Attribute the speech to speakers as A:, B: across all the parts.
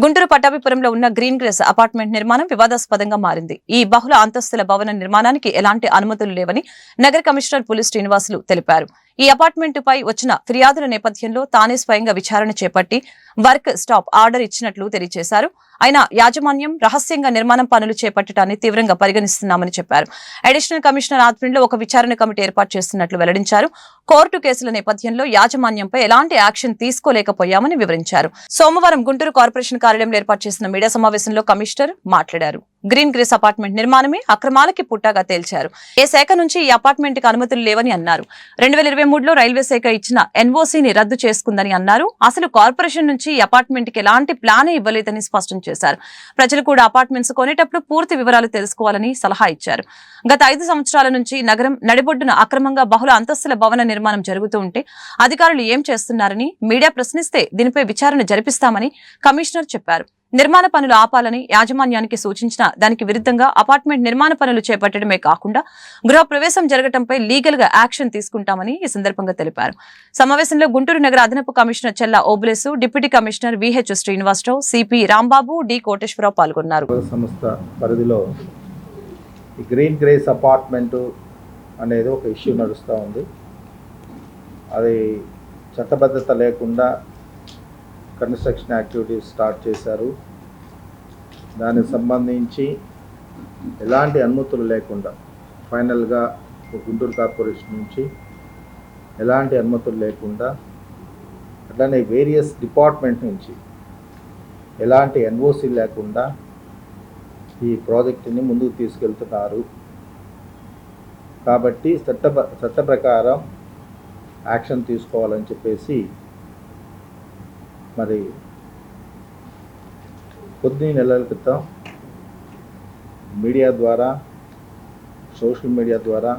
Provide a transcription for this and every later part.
A: గుంటూరు పట్టాభిపురంలో ఉన్న green grace apartment నిర్మాణం వివాదాస్పదంగా మారింది. ఈ బహుళ అంతస్తుల భవన నిర్మాణానికి ఎలాంటి అనుమతులు లేవని నగర కమిషనర్ పులి శ్రీనివాసులు తెలిపారు. ఈ అపార్ట్మెంట్ పై వచ్చిన ఫిర్యాదుల నేపథ్యంలో తానే స్వయంగా విచారణ చేపట్టి వర్క్ స్టాప్ ఆర్డర్ ఇచ్చినట్లు తెలియజేశారు. అయినా యాజమాన్యం రహస్యంగా నిర్మాణం పనులు చేపట్టడాన్ని తీవ్రంగా పరిగణిస్తున్నామని చెప్పారు. అడిషనల్ కమిషనర్ ఆధ్వర్యంలో ఒక విచారణ కమిటీ ఏర్పాటు చేస్తున్నట్లు వెల్లడించారు. కోర్టు కేసుల నేపథ్యంలో యాజమాన్యంపై ఎలాంటి యాక్షన్ తీసుకోలేకపోయామని వివరించారు. సోమవారం గుంటూరు కార్పొరేషన్ కార్యాలయంలో ఏర్పాటు చేసిన మీడియా సమావేశంలో కమిషనర్ మాట్లాడారు. గ్రీన్ గ్రీస్ అపార్ట్మెంట్ నిర్మాణమే అక్రమాలకి పుట్టాగా తేల్చారు. ఏ శాఖ నుంచి ఈ అపార్ట్మెంట్కి అనుమతులు లేవని అన్నారు. రెండు వేల ఇరవై మూడులో రైల్వే శాఖ ఇచ్చిన ఎన్ఓసీని రద్దు చేసుకుందని అన్నారు. అసలు కార్పొరేషన్ నుంచి ఈ అపార్ట్మెంట్కి ఎలాంటి ప్లానే ఇవ్వలేదని స్పష్టం చేశారు. ప్రజలు కూడా అపార్ట్మెంట్స్ కొనేటప్పుడు పూర్తి వివరాలు తెలుసుకోవాలని సలహా ఇచ్చారు. గత ఐదు సంవత్సరాల నుంచి నగరం నడిబొడ్డున అక్రమంగా బహుళ అంతస్తుల భవన నిర్మాణం జరుగుతూ ఉంటే అధికారులు ఏం చేస్తున్నారని మీడియా ప్రశ్నిస్తే దీనిపై విచారణ జరిపిస్తామని కమిషనర్ చెప్పారు. నిర్మాణ పనులు ఆపాలని యాజమాన్యానికి సూచించిన దానికి విరుద్ధంగా అపార్ట్మెంట్ నిర్మాణ పనులు చేపట్టడమే కాకుండా గృహ ప్రవేశం జరగడంపై లీగల్గా యాక్షన్ తీసుకుంటామని ఈ సందర్భంగా తెలిపారు. సమావేశంలో గుంటూరు నగర అదనపు commissioner Chella Obulesu deputy commissioner V H Srinivasarao C P Rambabu D Koteswararao పాల్గొన్నారు.
B: సంస్థ పరిధిలో గ్రీన్ గ్రేస్ అపార్ట్మెంటు అనేది ఒక ఇష్యూ నడుస్తూ ఉంది. అది చట్టబద్ధత లేకుండా కన్స్ట్రక్షన్ యాక్టివిటీస్ స్టార్ట్ చేశారు. దానికి సంబంధించి ఎలాంటి అనుమతులు లేకుండా ఫైనల్గా గుంటూరు కార్పొరేషన్ నుంచి ఎలాంటి అనుమతులు లేకుండా అట్లానే వేరియస్ డిపార్ట్మెంట్ నుంచి ఎలాంటి ఎన్ఓసి లేకుండా ఈ ప్రాజెక్టుని ముందుకు తీసుకెళ్తున్నారు. కాబట్టి చట్ట చట్ట ప్రకారం యాక్షన్ తీసుకోవాలని చెప్పేసి మరి కొద్ది నెలల క్రితం మీడియా ద్వారా సోషల్ మీడియా ద్వారా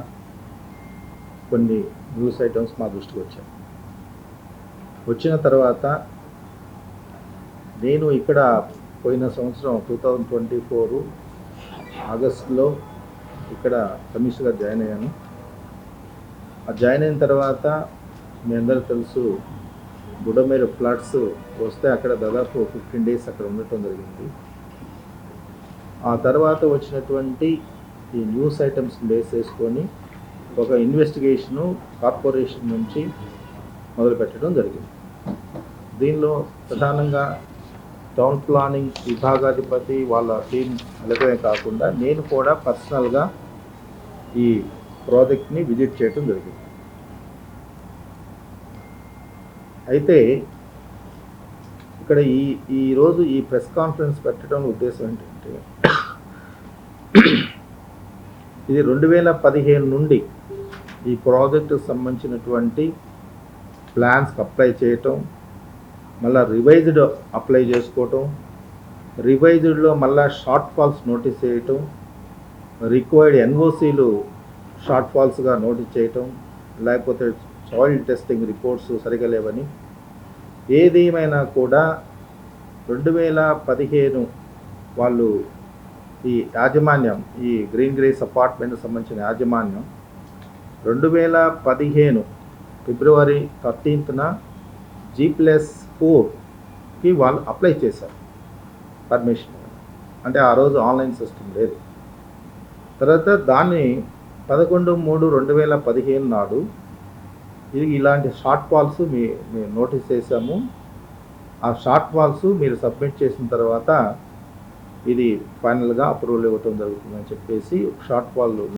B: కొన్ని న్యూస్ ఐటమ్స్ మా దృష్టికి వచ్చాయి. వచ్చిన తర్వాత నేను ఇక్కడ పోయిన సంవత్సరం టూ థౌజండ్ ట్వంటీ ఫోర్ ఆగస్టులో ఇక్కడ కమిషన్గా జాయిన్ అయ్యాను. ఆ జాయిన్ అయిన తర్వాత మీ అందరూ తెలుసు బుడమేరు ఫ్లాట్స్ వస్తే అక్కడ దాదాపు ఫిఫ్టీన్ డేస్ అక్కడ ఉండటం జరిగింది. ఆ తర్వాత వచ్చినటువంటి ఈ న్యూస్ ఐటమ్స్ బేస్ చేసుకొని ఒక ఇన్వెస్టిగేషను కార్పొరేషన్ నుంచి మొదలు పెట్టడం జరిగింది. దీనిలో ప్రధానంగా టౌన్ ప్లానింగ్ విభాగాధిపతి వాళ్ళ టీం వెళ్ళడమే కాకుండా నేను కూడా పర్సనల్గా ఈ ప్రాజెక్ట్ని విజిట్ చేయడం జరిగింది. అయితే ఇక్కడ ఈ ఈరోజు ఈ ప్రెస్ కాన్ఫరెన్స్ పెట్టడం ఉద్దేశం ఏంటంటే ఇది రెండు వేల పదిహేను నుండి ఈ ప్రాజెక్టుకు సంబంధించినటువంటి ప్లాన్స్కి అప్లై చేయటం మళ్ళీ రివైజ్డ్ అప్లై చేసుకోవటం రివైజ్డ్లో మళ్ళీ షార్ట్ ఫాల్స్ నోటీస్ చేయటం రిక్వైర్డ్ ఎన్ఓసీలు షార్ట్ ఫాల్స్గా నోటీస్ చేయటం లేకపోతే సాయిల్ టెస్టింగ్ రిపోర్ట్స్ సరిగా లేవని. ఏదేమైనా కూడా రెండు వేల పదిహేను వాళ్ళు ఈ యాజమాన్యం ఈ గ్రీన్ గ్రేస్ అపార్ట్మెంట్ సంబంధించిన యాజమాన్యం రెండు వేల పదిహేను ఫిబ్రవరి థర్టీన్త్న జీ ప్లస్ ఫోర్కి వాళ్ళు అప్లై చేశారు. పర్మిషన్ అంటే ఆ రోజు ఆన్లైన్ సిస్టమ్ లేదు. తర్వాత దాన్ని పదకొండు మూడు రెండు వేల పదిహేను నాడు ఇది ఇలాంటి షార్ట్ ఫాల్స్ మీ మేము నోటీస్ చేసాము ఆ షార్ట్ ఫాల్స్ మీరు సబ్మిట్ చేసిన తర్వాత ఇది ఫైనల్గా అప్రూవల్ ఇవ్వటం జరుగుతుందని చెప్పేసి షార్ట్ ఫాల్